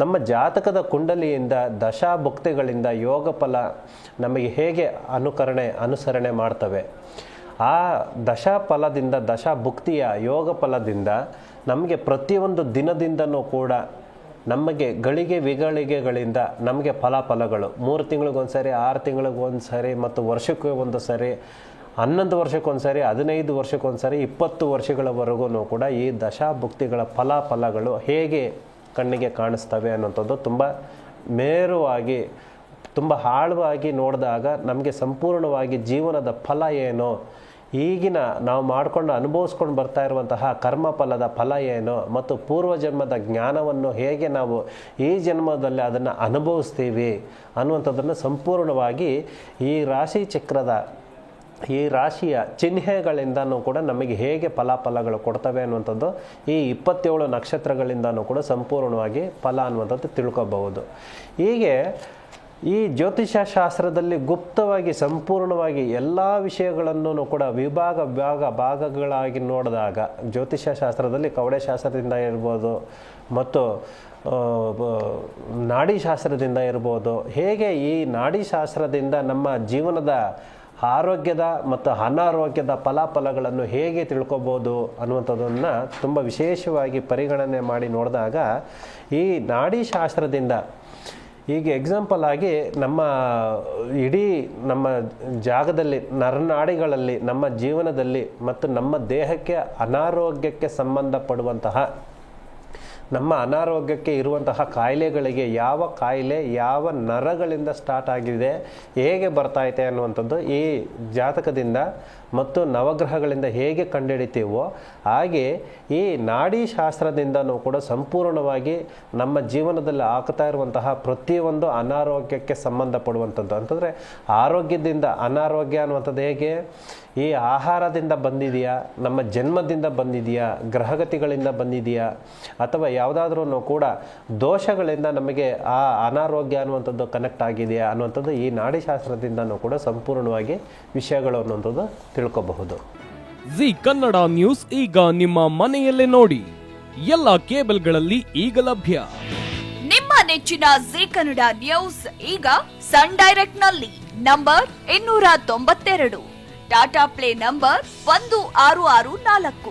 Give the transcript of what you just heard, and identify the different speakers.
Speaker 1: ನಮ್ಮ ಜಾತಕದ ಕುಂಡಲಿಯಿಂದ ದಶಾಭುಕ್ತಿಗಳಿಂದ ಯೋಗ ಫಲ ನಮಗೆ ಹೇಗೆ ಅನುಕರಣೆ, ಅನುಸರಣೆ ಮಾಡ್ತವೆ? ಆ ದಶಾ ಫಲದಿಂದ ದಶಾ ಭುಕ್ತಿಯ ಯೋಗ ಫಲದಿಂದ ನಮಗೆ ಪ್ರತಿಯೊಂದು ದಿನದಿಂದನೂ ಕೂಡ ನಮಗೆ ಗಳಿಗೆ ವಿಗಳಿಗೆಗಳಿಂದ ನಮಗೆ ಫಲಾಫಲಗಳು. ಮೂರು ತಿಂಗಳಿಗೊಂದು ಸರಿ ಆರು ತಿಂಗಳಿಗೊಂದು ಸರಿ ಮತ್ತು ವರ್ಷಕ್ಕೆ ಒಂದು ಸರಿ ಹನ್ನೊಂದು ವರ್ಷಕ್ಕೊಂದು ಸರಿ ಹದಿನೈದು ವರ್ಷಕ್ಕೊಂದು ಸರಿ ಇಪ್ಪತ್ತು ವರ್ಷಗಳವರೆಗೂ ಕೂಡ ಈ ದಶಾಭುಕ್ತಿಗಳ ಫಲಾಫಲಗಳು ಹೇಗೆ ಕಣ್ಣಿಗೆ ಕಾಣಿಸ್ತವೆ ಅನ್ನೋಂಥದ್ದು ತುಂಬ ಮೇರುವಾಗಿ, ತುಂಬ ಆಳವಾಗಿ ನೋಡಿದಾಗ ನಮಗೆ ಸಂಪೂರ್ಣವಾಗಿ ಜೀವನದ ಫಲ ಏನು, ಈಗಿನ ನಾವು ಮಾಡಿಕೊಂಡು ಅನುಭವಿಸ್ಕೊಂಡು ಬರ್ತಾ ಇರುವಂತಹ ಕರ್ಮಫಲದ ಫಲ ಏನು, ಮತ್ತು ಪೂರ್ವಜನ್ಮದ ಜ್ಞಾನವನ್ನು ಹೇಗೆ ನಾವು ಈ ಜನ್ಮದಲ್ಲಿ ಅದನ್ನು ಅನುಭವಿಸ್ತೀವಿ ಅನ್ನುವಂಥದ್ದನ್ನು ಸಂಪೂರ್ಣವಾಗಿ ಈ ರಾಶಿ ಚಕ್ರದ ಈ ರಾಶಿಯ ಚಿಹ್ನೆಗಳಿಂದನೂ ಕೂಡ ನಮಗೆ ಹೇಗೆ ಫಲಾಫಲಗಳು ಕೊಡ್ತವೆ ಅನ್ನುವಂಥದ್ದು ಈ ಇಪ್ಪತ್ತೇಳು ನಕ್ಷತ್ರಗಳಿಂದನೂ ಕೂಡ ಸಂಪೂರ್ಣವಾಗಿ ಫಲ ಅನ್ನುವಂಥದ್ದು ತಿಳ್ಕೊಬಹುದು. ಹೀಗೆ ಈ ಜ್ಯೋತಿಷ ಶಾಸ್ತ್ರದಲ್ಲಿ ಗುಪ್ತವಾಗಿ ಸಂಪೂರ್ಣವಾಗಿ ಎಲ್ಲ ವಿಷಯಗಳನ್ನು ಕೂಡ ವಿಭಾಗ ವಿಭಾಗ ಭಾಗಗಳಾಗಿ ನೋಡಿದಾಗ ಜ್ಯೋತಿಷ ಶಾಸ್ತ್ರದಲ್ಲಿ ಕವಡೆ ಶಾಸ್ತ್ರದಿಂದ ಇರ್ಬೋದು ಮತ್ತು ಆ, ಬ- ನಾಡಿ ಶಾಸ್ತ್ರದಿಂದ ಇರ್ಬೋದು ಹೇಗೆ ಈ ನಾಡಿ ಶಾಸ್ತ್ರದಿಂದ ನಮ್ಮ ಜೀವನದ ಆರೋಗ್ಯದ ಮತ್ತು ಅನಾರೋಗ್ಯದ ಫಲಾಫಲಗಳನ್ನು ಹೇಗೆ ತಿಳ್ಕೊಬೋದು ಅನ್ನುವಂಥದ್ದನ್ನು ತುಂಬ ವಿಶೇಷವಾಗಿ ಪರಿಗಣನೆ ಮಾಡಿ ನೋಡಿದಾಗ ಈ ನಾಡಿ ಶಾಸ್ತ್ರದಿಂದ ಈಗ ಎಕ್ಸಾಂಪಲ್ ಆಗಿ ನಮ್ಮ ಇಡೀ ನಮ್ಮ ಜಾಗದಲ್ಲಿ ನರನಾಡಿಗಳಲ್ಲಿ ನಮ್ಮ ಜೀವನದಲ್ಲಿ ಮತ್ತು ನಮ್ಮ ದೇಹಕ್ಕೆ ಅನಾರೋಗ್ಯಕ್ಕೆ ಸಂಬಂಧಪಡುವಂತಹ ನಮ್ಮ ಅನಾರೋಗ್ಯಕ್ಕೆ ಇರುವಂತಹ ಕಾಯಿಲೆಗಳಿಗೆ ಯಾವ ಕಾಯಿಲೆ, ಯಾವ ನರಗಳಿಂದ ಸ್ಟಾರ್ಟ್ ಆಗಿದೆ, ಹೇಗೆ ಬರ್ತಾಯಿದೆ ಅನ್ನುವಂಥದ್ದು ಈ ಜಾತಕದಿಂದ ಮತ್ತು ನವಗ್ರಹಗಳಿಂದ ಹೇಗೆ ಕಂಡುಹಿಡಿತೀವೋ ಹಾಗೆ ಈ ನಾಡಿ ಶಾಸ್ತ್ರದಿಂದನೂ ಕೂಡ ಸಂಪೂರ್ಣವಾಗಿ ನಮ್ಮ ಜೀವನದಲ್ಲಿ ಆಗ್ತಾ ಇರುವಂತಹ ಪ್ರತಿಯೊಂದು ಅನಾರೋಗ್ಯಕ್ಕೆ ಸಂಬಂಧಪಡುವಂಥದ್ದು. ಅಂತಂದರೆ ಆರೋಗ್ಯದಿಂದ ಅನಾರೋಗ್ಯ ಅನ್ನುವಂಥದ್ದು ಹೇಗೆ? ಈ ಆಹಾರದಿಂದ ಬಂದಿದೆಯಾ? ನಮ್ಮ ಜನ್ಮದಿಂದ ಬಂದಿದೆಯಾ? ಗ್ರಹಗತಿಗಳಿಂದ ಬಂದಿದೆಯಾ? ಅಥವಾ ಯಾವುದಾದ್ರೂ ಕೂಡ ದೋಷಗಳಿಂದ ನಮಗೆ ಆ ಅನಾರೋಗ್ಯ ಅನ್ನುವಂಥದ್ದು ಕನೆಕ್ಟ್ ಆಗಿದೆಯಾ ಅನ್ನುವಂಥದ್ದು ಈ ನಾಡಿಶಾಸ್ತ್ರದಿಂದನೂ ಕೂಡ ಸಂಪೂರ್ಣವಾಗಿ ವಿಷಯಗಳು ಅನ್ನುವಂಥದ್ದು ತಿಳ್ಕೊಬಹುದು.
Speaker 2: ಜಿ ಕನ್ನಡ ನ್ಯೂಸ್ ಈಗ ನಿಮ್ಮ ಮನೆಯಲ್ಲೇ ನೋಡಿ. ಎಲ್ಲ ಕೇಬಲ್ಗಳಲ್ಲಿ ಈಗ ಲಭ್ಯ.
Speaker 3: ನಿಮ್ಮ ನೆಚ್ಚಿನ ಜಿ ಕನ್ನಡ ನ್ಯೂಸ್ ಈಗ ಸನ್ ಡೈರೆಕ್ಟ್ನಲ್ಲಿ ನಂಬರ್ ಇನ್ನೂರ ತೊಂಬತ್ತೆರಡು. ಟಾಟಾ ಪ್ಲೇ ನಂಬರ್ ಒಂದು ಆರು ಆರು ನಾಲ್ಕು.